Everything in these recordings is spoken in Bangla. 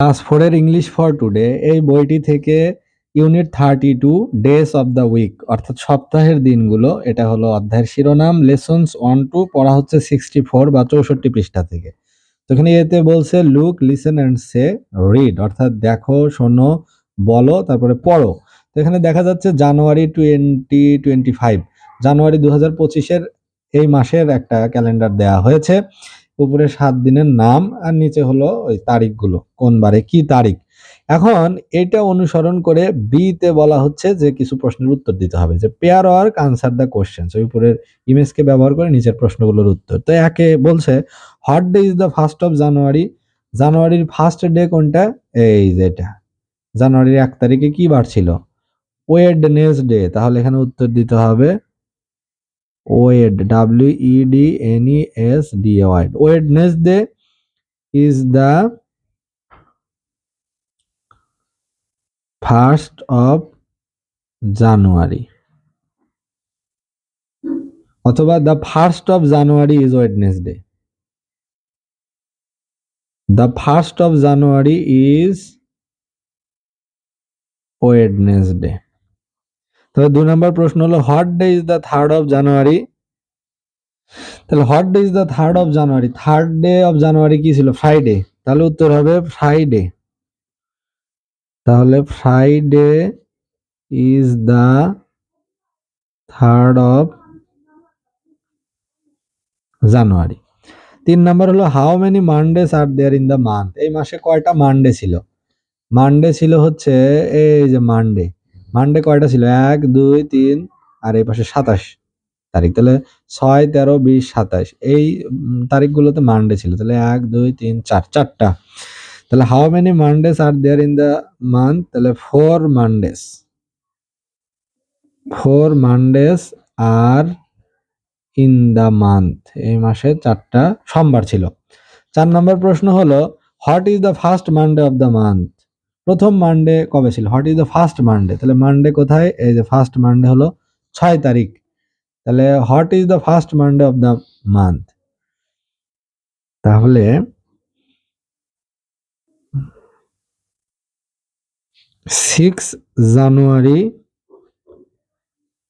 ক্লাস ফোরের ইংলিশ ফর টুডে এই বইটি থেকে unit thirty two days of the week অর্থাৎ সপ্তাহের দিনগুলো, এটা হলো অধ্যায়ের শিরোনাম লেসন্স ওয়ান টু পড়া হচ্ছে সিক্সটি ফোর বা চৌষট্টি পৃষ্ঠা থেকে। তো এখানে এতে বলছে look listen and say read অর্থাৎ দেখো, শোনো, বলো, তারপরে পড়ো। তো এখানে দেখা যাচ্ছে জানুয়ারি টোয়েন্টি টোয়েন্টি ফাইভ জানুয়ারি দু হাজার পঁচিশের এই মাসের একটা ক্যালেন্ডার দেয়া হয়েছে। উপরে সাত দিনের নাম আর নিচে হলো ওই তারিখগুলো, কোন বারে কি তারিখ। এখন এটা অনুসরণ করে বিতে বলা হচ্ছে যে কিছু প্রশ্নের উত্তর দিতে হবে, যে pair work answer the question ওই উপরের ইমেজকে ব্যবহার করে নিচের প্রশ্নগুলোর উত্তর। তো একে বলছে what day is the first of January জানুয়ারির ফার্স্ট ডে কোনটা? এই যেটা জানুয়ারির এক তারিখে কি বার ছিল? ওয়েডনেসডে তাহলে এখানে উত্তর দিতে হবে wed W E D N E S D A Y Wednesday is the first of January অথবা the first of January is Wednesday the first of January is Wednesday তবে দুই নম্বর প্রশ্ন হলো what day is the third of January তাহলে what day is the third of January third day of January কি ছিল? ফ্রাইডে তাহলে উত্তর হবে ফ্রাইডে তাহলে Friday is the third of January তিন নম্বর হলো how many Mondays are there in the month এই মাসে কয়টা মানডে ছিল? মানডে ছিল হচ্ছে, এই যে মানডে মানডে কয়টা ছিল? এক, দুই, তিন আর এই পাশে সাতাশ তারিখ। তাহলে ছয়, তেরো, বিশ, সাতাশ। এই তারিখগুলোতে মানডে ছিল। তাহলে এক, দুই, তিন, চার, চারটা। তাহলে how many Mondays are there in the month তাহলে four Mondays four Mondays are in the month এই মাসে চারটা সোমবার ছিল। চার নম্বর প্রশ্ন হলো what is the first Monday of the month প্রথম মানডে কবে ছিল? What is the first Monday তাহলে মানডে কোথায়? এই যে ফার্স্ট মানডে হলো ছয় তারিখ। তাহলে what is the first Monday of the month তাহলে six January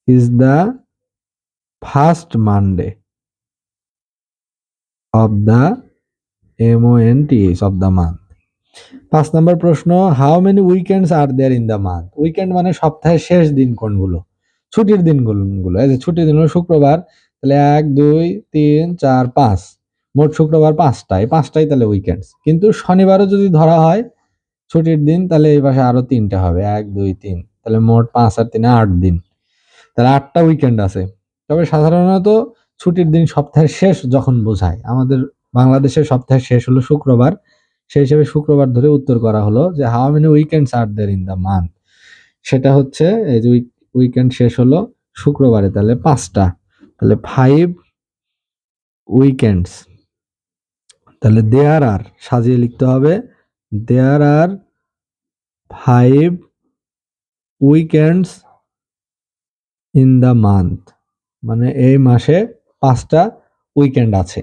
is the first Monday of the M O N T H of the month পাঁচ নম্বর প্রশ্ন how many weekends are there in the month weekend মানে সপ্তাহের শেষ দিন কোনগুলো ছুটির দিনগুলো। এই যে ছুটির দিন হলো শুক্রবার, তাহলে এক, দুই, তিন, চার, পাঁচ। মোট শুক্রবার পাঁচটা, এই পাঁচটাই তাহলে উইকেন্ডস কিন্তু শনিবারও যদি ধরা হয়, ছুটির দিন, তাহলে এই পাশে আরও তিনটা হবে, এক, দুই, তিন। তাহলে মোট পাঁচ আর তিনে আট দিন। তাহলে আটটা উইকেন্ড আছে। তবে সাধারণত ছুটির দিন সপ্তাহের শেষ যখন বোঝায়, আমাদের বাংলাদেশের সপ্তাহের শেষ হলো শুক্রবার সেই হিসেবে শুক্রবার ধরে উত্তর করা হলো যে how many weekends are there in the month সেটা হচ্ছে এই যে উইকেন্ড শেষ হলো শুক্রবারে, তাহলে পাঁচটা। তাহলে ফাইভ উইকেন্ডস তাহলে দেয়ার আর সাজিয়ে লিখতে হবে there are five weekends in the month মানে এই মাসে পাঁচটা উইকেন্ড আছে।